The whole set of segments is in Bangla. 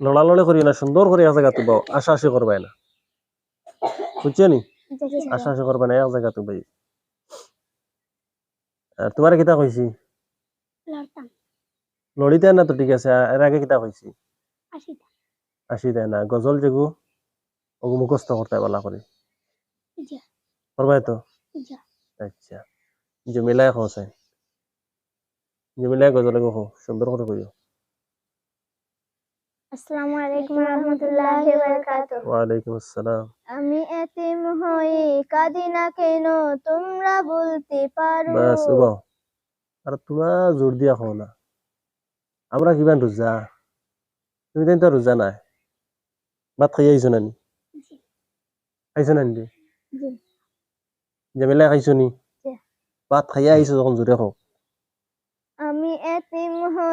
লড়ালড়ি করি না সুন্দর করে এক জায়গা তুবাও আশা আশি করবাই না বুঝছ। নি আশা আশি করবা না এক জায়গা তুবাই আর তোমার কিতা কইছি? লড়িতে না তো ঠিক আছে এর আগে কিতা কইছি? আসি দেয় না গজল যেগু ওগু মুখস্থ করতে বলা করে। করবাই তো? আচ্ছা। জমিলাই খোঁজে জমিলাই গজলে গো সুন্দর করে কইও। আসসালামু আলাইকুম রহমতুল্লাহি বারাকাতুহু। ওয়ালাইকুম আসসালাম আমি এতিম হয়ে কাঁদি না কেন তোমরা বলতে পারো। বাস উবাও আর তোমরা জোর দিয়া খাও না। আমরা কিমান রোজা তুমি তো রোজা নাই। ভাত খাই আহিছো নানি জি, খাইছো নানি জি। জমিলাই খাইছো নি। ভাত খাই আহিছো যখন জোরে খাও।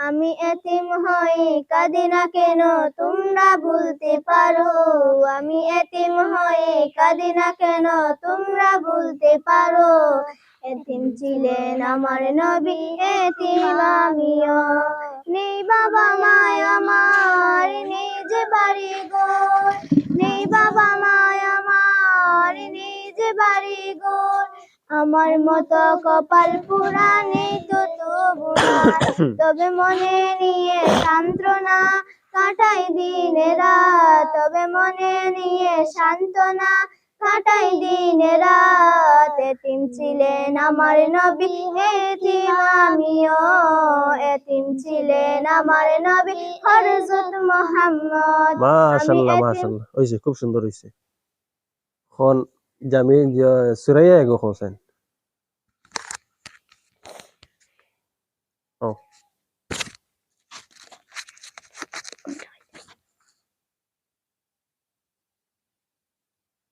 আমি এতিম হয়ে কাঁদি না কেন তোমরা বলতে পারো? আমি এতিম হয়ে কাঁদি না কেন তোমরা বলতে পারো? এতিম ছিলেন আমার নবী, এতিম আমিও। নেই বাবা মায় আমার যে বাড়ি ঘর নেই বাবা মায় আমার যে বাড়ি ঘর আমার মতো কপাল পুরা নেই তো তবু মনে নিয়ে সান্ত্বনা কাটাই দিনে রাত। তবে মনে নিয়ে সান্ত্বনা কাটাই দিনে রাত। এতিম ছিলেন আমার নবী এতিম আমিও। এতিম ছিলেন আমার নবী হরজত মোহাম্মদ। মাশাল্লাহ এতিম- মাশাল্লাহ হইছে খুব সুন্দর হইছে। খন জামি সুরাইয়া এগো খোঁজেন। ও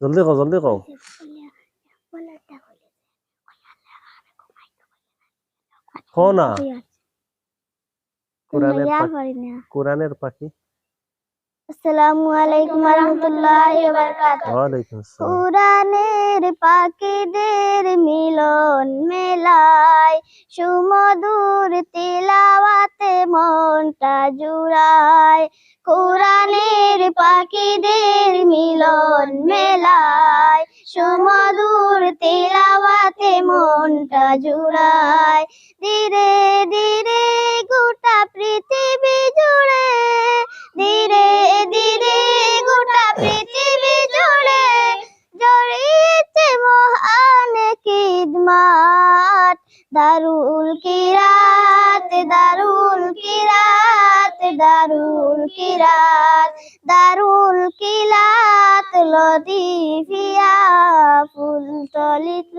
জলদি কও জলদি কও কও না কোরআনের পাখি কোরআনের পাখি আসসালামু আলাইকুম রহমতুল্লাহি ওয়া বারাকাতুহু আসসালাম কোরআনের পাখিদের মিলন মনটা জুড়ায় কোরআনের পাখিদের মিলন মেলায় সুমধুর তিলাওয়াতে মনটা জুড়ায়। ধীরে ধীরে গোটা পৃথিবী জুড়ে, ধীরে ধীরে গোটা পৃথিবী জুড়ে জড়িয়েছে মহান খিদমাত দারুল কিরাত দারুল কিরাত দারুল কিরাত দারুল কিলাত লদিফিয়া ফুল তলিত্রা